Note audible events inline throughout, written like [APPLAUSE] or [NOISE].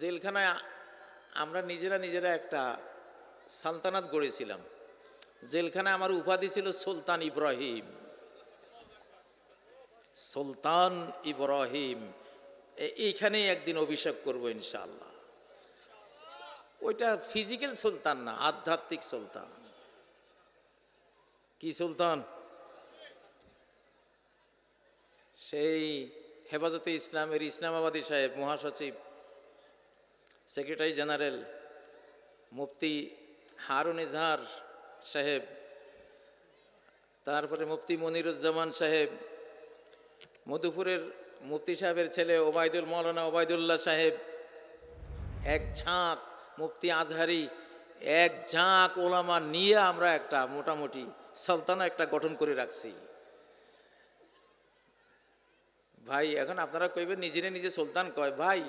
জেলখানায় আমরা নিজেরা নিজেরা একটা সালতানাত গড়েছিলাম। জেলখানায় আমার উপাধি ছিল সুলতান ইব্রাহিম। সুলতান ইব্রাহিম এইখানেই একদিন অভিষেক করব ইনশাল্লাহ ওইটা ফিজিক্যাল সুলতান না, আধ্যাত্মিক সুলতান। কি সুলতান? সেই হেফাজতে ইসলামের ইসলামাবাদী সাহেব, মহাসচিব। সেক্রেটারি জেনারেল মুফতি হারুন ইজহার সাহেব তারপরে মুফতি মনিরুজ্জামান সাহেব মধুপুরের মুফতি সাহেবের ছেলে ওবায়দুল, মৌলানা ওবায়দুল্লাহ সাহেব, এক ঝাঁক মুফতি আজহারি এক ঝাঁক ওলামা নিয়ে আমরা একটা মোটামুটি সালতানা একটা গঠন করে রাখছি। ভাই, এখন আপনারা কইবেন নিজেরে নিজে সুলতান কয়। ভাই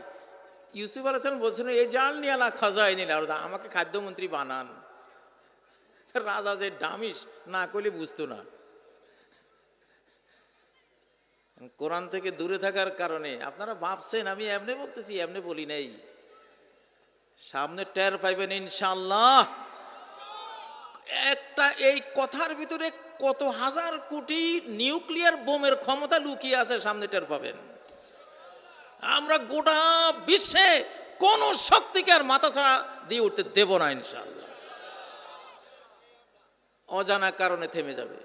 ইউসুফ আলাহান বলছেন এই জাল নিয়ে আলা খাজাই নিল আমাকে খাদ্যমন্ত্রী বানান। রাজা যে ডামিস না করলে বুঝতো না। কোরআন থেকে দূরে থাকার কারণে, আপনারা ভাবছেন, আমি এমনি বলতেছি, এমনি বলি নাই। সামনে টের পাইবেন ইনশাল্লাহ একটা এই কথার ভিতরে কত হাজার কোটি নিউক্লিয়ার বোমের ক্ষমতা লুকিয়ে আছে, সামনে টের পাবেন। আমরা গোটা বিশ্বে কোন শক্তিকে আর মাথা ছাড়া দিয়ে উঠতে দেব না ইনশাল্লাহ অজানা কারণে থেমে যাবে।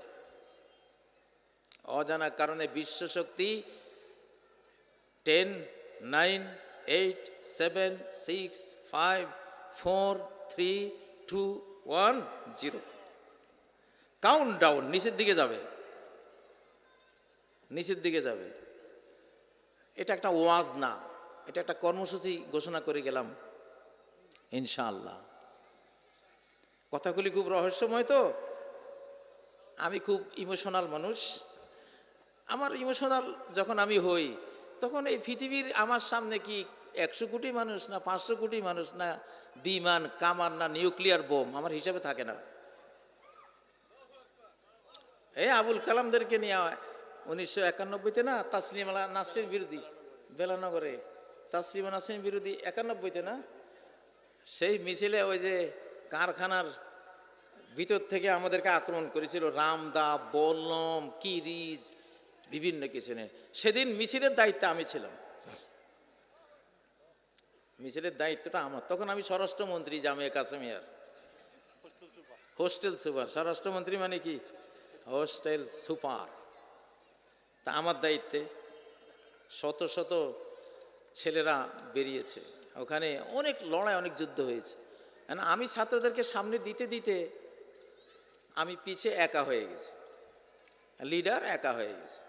অজানা কারণে বিশ্ব শক্তি ten nine eight seven six five four three two one zero count down নিচের দিকে যাবে। নিচের দিকে যাবে। এটা একটা ওয়াজ না, এটা একটা কর্মসূচি ঘোষণা করে গেলাম, ইনশাআল্লাহ। কথাগুলি খুব রহস্যময় তো, আমি খুব ইমোশনাল মানুষ। আমার ইমোশনাল যখন আমি হই, তখন এই পৃথিবীর আমার সামনে কি একশো কোটি মানুষ না পাঁচশো কোটি মানুষ না বিমান কামান না নিউক্লিয়ার বোম আমার হিসাবে থাকে না? এই আবুল কালামদেরকে নিয়ে উনিশশো একানব্বইতে না তাসলিম আলা নাসরিন বিরোধী বেলানগরে। তাসলিমা নাসরিন বিরোধী একানব্বইতে না সেই মিছিলে ওই যে কারখানার ভিতর থেকে আমাদেরকে আক্রমণ করেছিল। রামদা বল্লম, কিরিজ, বিভিন্ন কিছু নিয়ে। সেদিন মিছিলের দায়িত্বে আমি ছিলাম। মিছিলের দায়িত্বটা আমার। তখন আমি স্বরাষ্ট্রমন্ত্রী জামিয়া কাশ্মীর হোস্টেল সুপার। স্বরাষ্ট্রমন্ত্রী মানে কি? Hostel super. তা আমার দায়িত্বে শত শত ছেলেরা বেরিয়েছে। ওখানে অনেক লড়াই, অনেক যুদ্ধ হয়েছে। আমি ছাত্রদেরকে সামনে দিতে দিতে আমি পিছে একা হয়ে গেছি। লিডার একা হয়ে গেছে।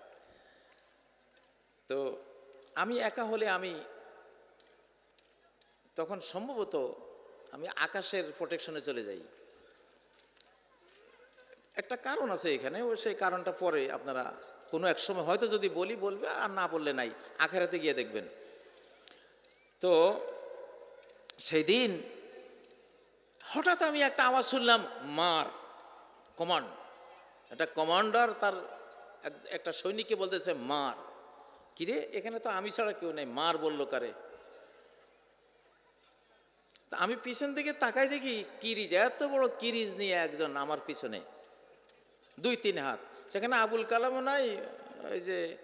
তো আমি একা হলে আমি তখন সম্ভবত আমি আকাশের প্রোটেকশনে চলে যাই। একটা কারণ আছে এখানে, ও সেই কারণটা পরে আপনারা কোনো এক সময় হয়তো যদি বলি, বলবে, আর না বললে নাই। আখেরাতে গিয়ে দেখবেন। তো সেই দিন হঠাৎ আমি একটা আওয়াজ শুনলাম, মার, কমান্ড। একটা কমান্ডার তার এক- একটা সৈনিককে বলতেছে, মার। কিরে, এখানে তো আমি ছাড়া কেউ নেই, মার বলল কারে? তা আমি পিছন দিকে তাকাই দেখি, কিরিজ, এত বড় কিরিজ নিয়ে একজন আমার পিছনে। দুই, তিন হাত। সেখানে আবুল কালামও নাই, ওই যে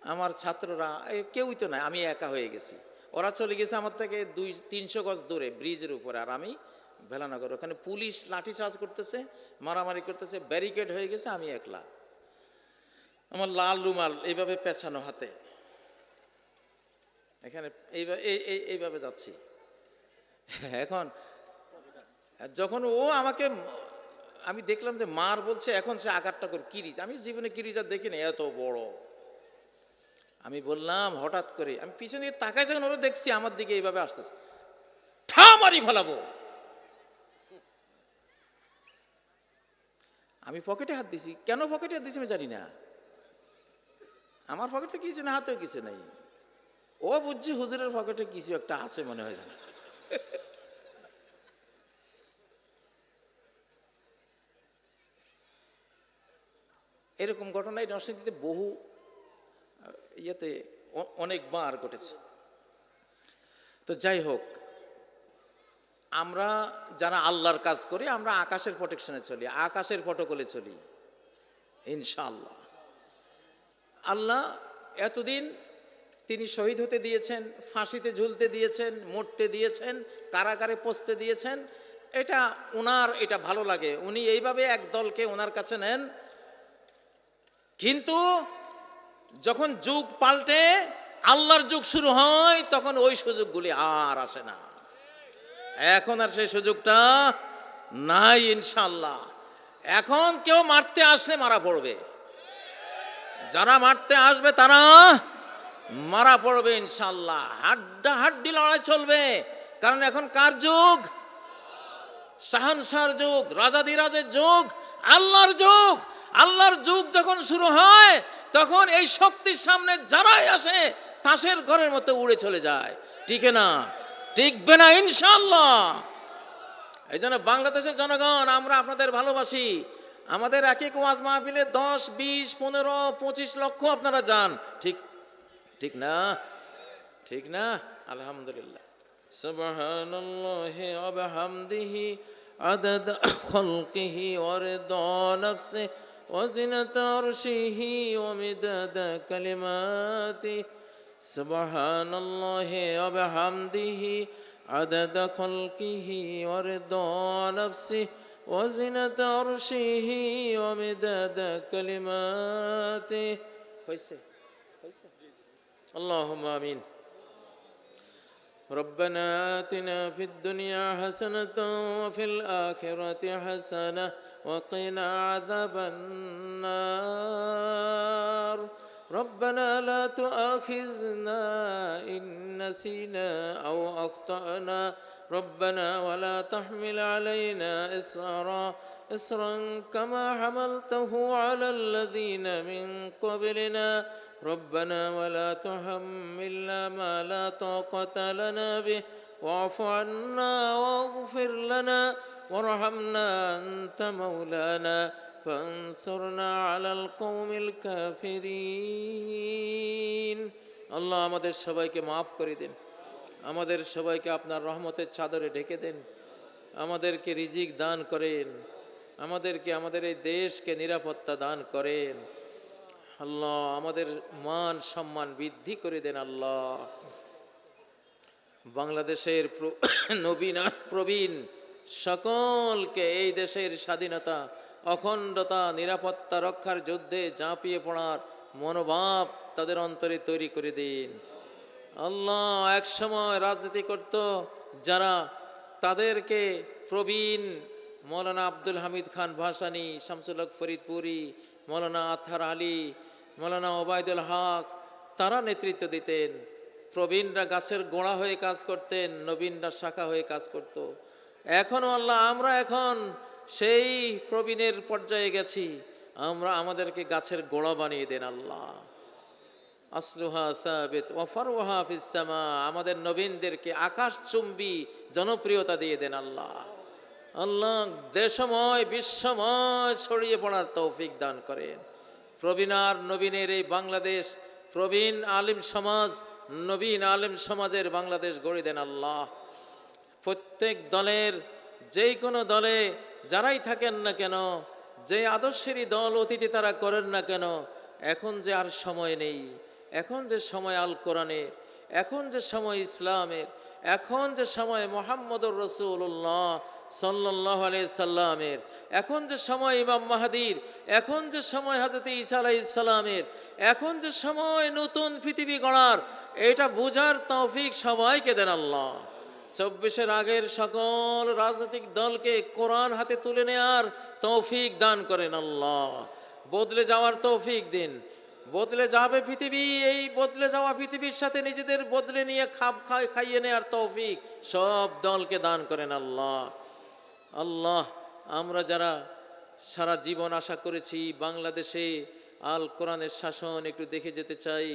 আমার ছাত্ররা কেউই তো নাই, আমি একা হয়ে গেছি। ওরা চলে গেছে আমার থেকে দুই, তিনশো গজ দূরে, ব্রিজের উপরে, আর আমি ভেলানগর। ওখানে পুলিশ লাঠি চার্জ করতেছে, মারামারি করতেছে, ব্যারিকেড হয়ে গেছে, আমি একলা। আমার লাল রুমাল এইভাবে পেছানো হাতে। এখানে এইভাবে এই- এই- এইভাবে যাচ্ছি। এখন যখন ও আমাকে আমি দেখলাম যে মার বলছে, এখন সে আঘাতটা করে কিরিজ আমি জীবনে কিরিজ আর দেখিনি, এত বড়। আমি বললাম, হঠাৎ করে, আমি পিছনে দিকে তাকাই যখন ওরা দেখছি, আমার দিকে এইভাবে আসতেছে। ঠা মারি ফেলাবো। আমি পকেটে হাত দিছি। কেন পকেটে হাত দিছি আমি জানি না। আমার পকেটে কিছু না, হাতেও কিছু নাই। ও বুঝছি হুজুরের পকেটে কিছু একটা আছে মনে হয় জানা এরকম ঘটনা এই নরসিংদীতে বহু ইয়েতে অনেকবার ঘটেছে। তো যাই হোক, আমরা যারা আল্লাহর কাজ করি, আমরা আকাশের প্রোটেকশনে চলি, আকাশের প্রটোকলে চলি, ইনশাআল্লাহ। আল্লাহ এতদিন তিনি শহীদ হতে দিয়েছেন, ফাঁসিতে ঝুলতে দিয়েছেন, মরতে দিয়েছেন, কারাগারে পচতে দিয়েছেন, এটা ওনার এটা ভালো লাগে। উনি এইভাবে এক দলকে ওনার কাছে নেন কিন্তু যখন যুগ পাল্টে আল্লাহর যুগ শুরু হয়, তখন ওই সুযোগগুলি আর আসে না। এখন আর সেই সুযোগটা নাই ইনশাল্লাহ এখন কেউ মারতে আসলে মারা পড়বে। যারা মারতে আসবে, তারা মারা পড়বে ইনশাল্লাহ হাড্ডা হাড্ডি লড়াই চলবে। কারণ এখন কার যুগ? শাহানশার যুগ, রাজাধিরাজের যুগ, আল্লাহর যুগ। আল্লাহর যুগ যখন শুরু হয়, তখন এই শক্তির সামনে যারাই আসে, তাসের ঘরের মতো উড়ে চলে যায়। টিকে না, টিকবে না ইনশাল্লাহ এই জন্য বাংলাদেশের জনগণ, আমরা আপনাদের ভালোবাসি। আমাদের এক এক ওয়াজ মাহফিলে দশ, বিশ, পনেরো, পঁচিশ লক্ষ আপনারা যান। ঠিক ঠিক না? ঠিক না? আলহামদুলিল্লাহ। সুবহানাল্লাহি ওয়া বিহামদিহি, আদাদ খলকিহি ওয়া রিদা নাফসিহি وزنة عرشه ومداد كلماته سبحان الله وبحمده عدد خلقه ورضا نفسه وزنة عرشه ومداد كلماته اللهم آمين ربنا آتنا في الدنيا حسنة وفي الآخرة حسنة وقنا عذاب النار. ربنا لا تؤاخذنا إن نسينا أو أخطأنا. ربنا ولا تحمل علينا إصرا إصرا كما حملته على الذين من قبلنا. ربنا ولا تحملنا ما لا طاقة لنا به. واعف عنا واغفر لنا. وارحمنا أنت مولانا فانصرنا على القوم الكافرين আল্লাহ আমাদের সবাইকে মাফ করে দিন আমাদের সবাইকে আপনার রহমতের চাদরে ঢেকে দেন আমাদেরকে রিজিক দান করেন আমাদেরকে আমাদের এই দেশকে নিরাপত্তা দান করেন আল্লাহ আমাদের মান সম্মান বৃদ্ধি করে দেন আল্লাহ বাংলাদেশের প্র- [COUGHS] নবীন আর প্রবীণ সকলকে এই দেশের স্বাধীনতা, অখণ্ডতা, নিরাপত্তা রক্ষার যুদ্ধে ঝাঁপিয়ে পড়ার মনোভাব তাদের অন্তরে তৈরি করে দিন। আল্লাহ এক সময় রাজনীতি করত, যারা তাদেরকে প্রবীণ মৌলানা আব্দুল হামিদ খান ভাসানি, শামসুল হক ফরিদপুরি, মৌলানা আথার আলী, মৌলানা ওবায়দুল হক, তারা নেতৃত্ব দিতেন। প্রবীণরা গাছের গোড়া হয়ে কাজ করতেন, নবীনরা শাখা হয়ে কাজ করত। এখনও আল্লাহ, আমরা এখন সেই প্রবীণের পর্যায়ে গেছি। আমরা আমাদেরকে গাছের গোড়া বানিয়ে দেন আল্লাহ। আসলুহা সাবিত ওয়াফারুহা ফিস সামা। আমাদের নবীনদেরকে আকাশচুম্বী জনপ্রিয়তা দিয়ে দেন আল্লাহ। আল্লাহ দেশময়, বিশ্বময় ছড়িয়ে পড়ার তৌফিক দান করেন। প্রবীণার নবীনের এই বাংলাদেশ, প্রবীণ আলিম সমাজ, নবীন আলিম সমাজের বাংলাদেশ গড়ে দেন আল্লাহ। প্রত্যেক দলের যেই কোনো দলে যারাই থাকেন না কেন, যে আদর্শেরই দল অতীতে তারা করেন না কেন, এখন যে আর সময় নেই, এখন যে সময় আল কোরআনের, এখন যে সময় ইসলামের, এখন যে সময় মোহাম্মদুর রসুল্লাহ সাল্লাহ সাল্লামের, এখন যে সময় ইমাম মাহাদির, এখন যে সময় হাজরত ঈসা আলাইসাল্লামের এখন যে সময় নতুন পৃথিবী গড়ার, এটা বোঝার তৌফিক সবাইকে দেন আল্লাহ। চব্বিশের আগের সকল রাজনৈতিক দলকে কোরআন হাতে তুলে নেয়ার তৌফিক দান করেন আল্লাহ। বদলে যাওয়ার তৌফিক দিন। বদলে যাবে পৃথিবী, এই বদলে যাওয়া পৃথিবীর সাথে নিজেদের বদলে নিয়ে খাপ খাই খাইয়ে নেয়ার তৌফিক সব দলকে দান করেন আল্লাহ। আল্লাহ, আমরা যারা সারা জীবন আশা করেছি বাংলাদেশে আল কোরআনের শাসন একটু দেখে যেতে চাই,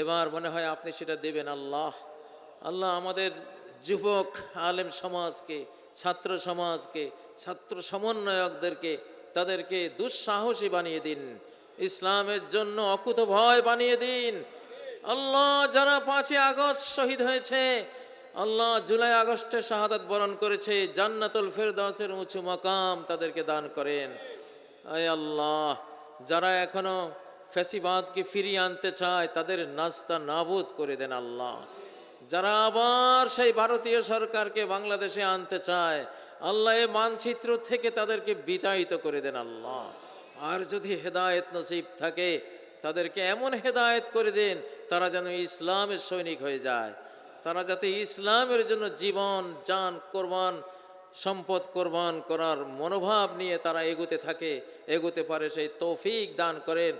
এবার মনে হয় আপনি সেটা দেবেন আল্লাহ। আল্লাহ আমাদের যুবক, আলেম সমাজকে, ছাত্র সমাজকে, ছাত্র সমন্বয়কদেরকে, তাদেরকে দুঃসাহসী বানিয়ে দিন। ইসলামের জন্য অকুত ভয় বানিয়ে দিন। আল্লাহ যারা পাঁচই আগস্ট শহীদ হয়েছে, আল্লাহ জুলাই আগস্টে শাহাদাত বরণ করেছে, জান্নাতুল ফেরদাসের উঁচু মাকাম তাদেরকে দান করেন। আয় আল্লাহ, যারা এখনও ফ্যাসিবাদকে ফিরিয়ে আনতে চায়, তাদের নাস্তা নাবুদ করে দেন আল্লাহ। যারা আবার সেই ভারতীয় সরকারকে বাংলাদেশে আনতে চায়, আল্লাহ এ মানচিত্র থেকে তাদেরকে বিতাড়িত করে দেন আল্লাহ। আর যদি হেদায়েত নসিব থাকে, তাদেরকে এমন হেদায়েত করে দেন, তারা যেন ইসলামের সৈনিক হয়ে যায়। তারা যাতে ইসলামের জন্য জীবন, যান, কোরবান, সম্পদ কোরবান করার মনোভাব নিয়ে তারা এগোতে থাকে, এগোতে পারে, সেই তৌফিক দান করেন।